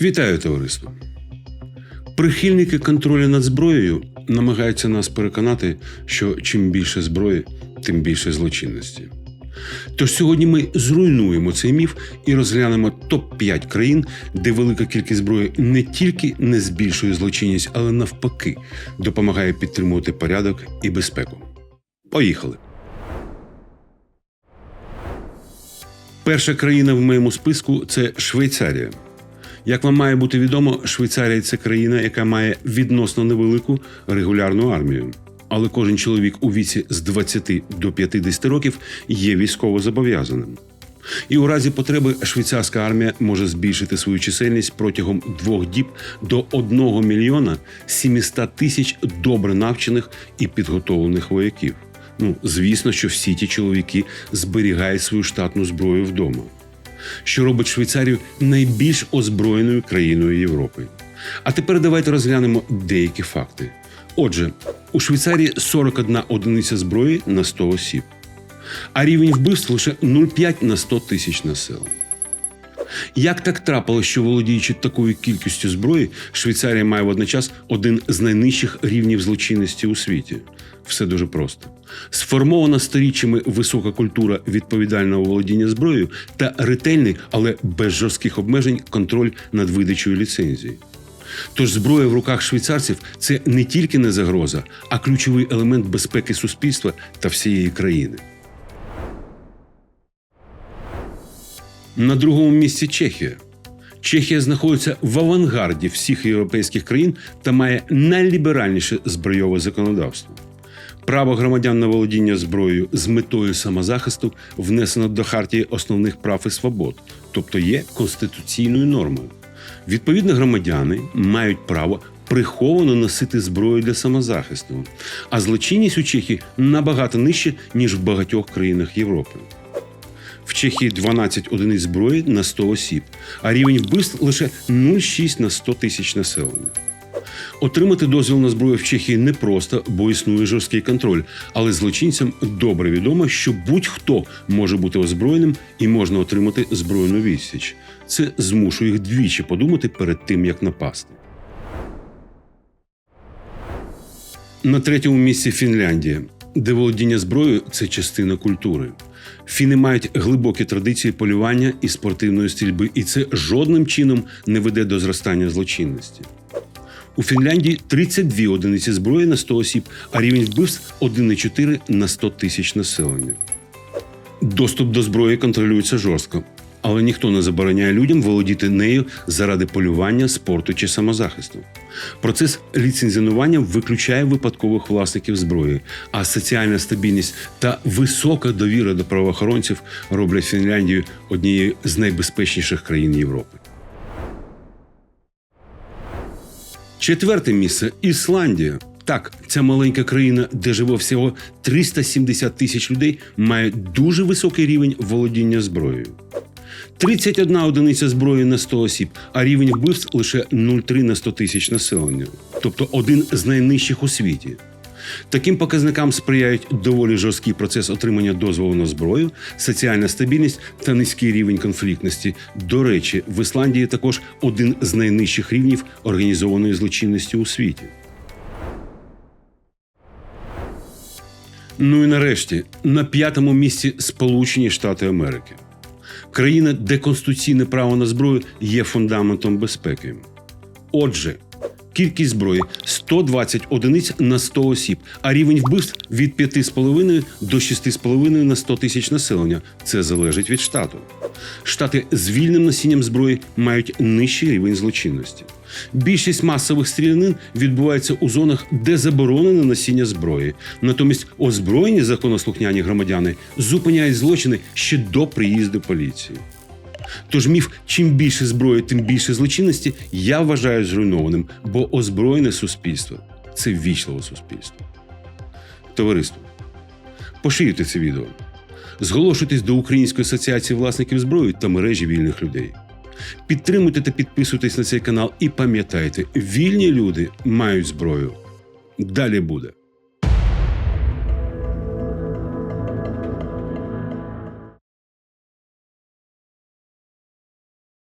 Вітаю товариство. Прихильники контролю над зброєю намагаються нас переконати, що чим більше зброї, тим більше злочинності. Тож сьогодні ми зруйнуємо цей міф і розглянемо топ-5 країн, де велика кількість зброї не тільки не збільшує злочинність, але навпаки допомагає підтримувати порядок і безпеку. Поїхали! Перша країна в моєму списку це Швейцарія. Як вам має бути відомо, Швейцарія це країна, яка має відносно невелику регулярну армію. Але кожен чоловік у віці з 20 до 50 років є військово зобов'язаним. І у разі потреби швейцарська армія може збільшити свою чисельність протягом двох діб до 1 мільйона 700 тисяч добре навчених і підготовлених вояків. Ну, звісно, що всі ті чоловіки зберігають свою штатну зброю вдома що робить Швейцарію найбільш озброєною країною Європи. А тепер давайте розглянемо деякі факти. Отже, у Швейцарії 41 одиниця зброї на 100 осіб, а рівень вбивств лише 0,5 на 100 тисяч населення. Як так трапилося, що володіючи такою кількістю зброї, Швейцарія має водночас один з найнижчих рівнів злочинності у світі? Все дуже просто. Сформована сторіччями висока культура відповідального володіння зброєю та ретельний, але без жорстких обмежень контроль над видачею ліцензії. Тож зброя в руках швейцарців це не тільки не загроза, а ключовий елемент безпеки суспільства та всієї країни. На другому місці Чехія. Чехія знаходиться в авангарді всіх європейських країн та має найліберальніше збройове законодавство. Право громадян на володіння зброєю з метою самозахисту внесено до хартії основних прав і свобод, тобто є конституційною нормою. Відповідно, громадяни мають право приховано носити зброю для самозахисту, а злочинність у Чехії набагато нижче ніж в багатьох країнах Європи. В Чехії 12 одиниць зброї на 100 осіб, а рівень вбивств лише 0,6 на 100 тисяч населення. Отримати дозвіл на зброю в Чехії непросто, бо існує жорсткий контроль. Але злочинцям добре відомо, що будь-хто може бути озброєним і можна отримати збройну відсіч. Це змушує їх двічі подумати перед тим, як напасти. На третьому місці Фінляндія, де володіння зброєю це частина культури. Фіни мають глибокі традиції полювання і спортивної стрільби, і це жодним чином не веде до зростання злочинності. У Фінляндії 32 одиниці зброї на 100 осіб, а рівень вбивств 1,4 на 100 тисяч населення. Доступ до зброї контролюється жорстко, але ніхто не забороняє людям володіти нею заради полювання, спорту чи самозахисту. Процес ліцензіонування виключає випадкових власників зброї, а соціальна стабільність та висока довіра до правоохоронців роблять Фінляндію однією з найбезпечніших країн Європи. Четверте місце Ісландія. Так, ця маленька країна, де живе всього 370 тисяч людей, має дуже високий рівень володіння зброєю. 31 одиниця зброї на 100 осіб, а рівень вбивств лише 0,3 на 100 тисяч населення, тобто один з найнижчих у світі. Таким показникам сприяють доволі жорсткий процес отримання дозволу на зброю, соціальна стабільність та низький рівень конфліктності. До речі, в Ісландії також один з найнижчих рівнів організованої злочинності у світі. Ну і нарешті на п'ятому місці Сполучені Штати Америки. Країна, де конституційне право на зброю є фундаментом безпеки. Отже, кількість зброї 120 одиниць на 100 осіб, а рівень вбивств від 5,5 до 6,5 на 100 тисяч населення. Це залежить від штату. Штати з вільним носінням зброї мають нижчий рівень злочинності. Більшість масових стрілянин відбувається у зонах, де заборонено носіння зброї. Натомість озброєні законослухняні громадяни зупиняють злочини ще до приїзду поліції. Тож міф, чим більше зброї, тим більше злочинності, я вважаю зруйнованим, бо озброєне суспільство це ввічливе суспільство. Товариство, поширюйте це відео. Зголошуйтесь до Української асоціації власників зброї та мережі вільних людей. Підтримуйте та підписуйтесь на цей канал і пам'ятайте, вільні люди мають зброю. Далі буде.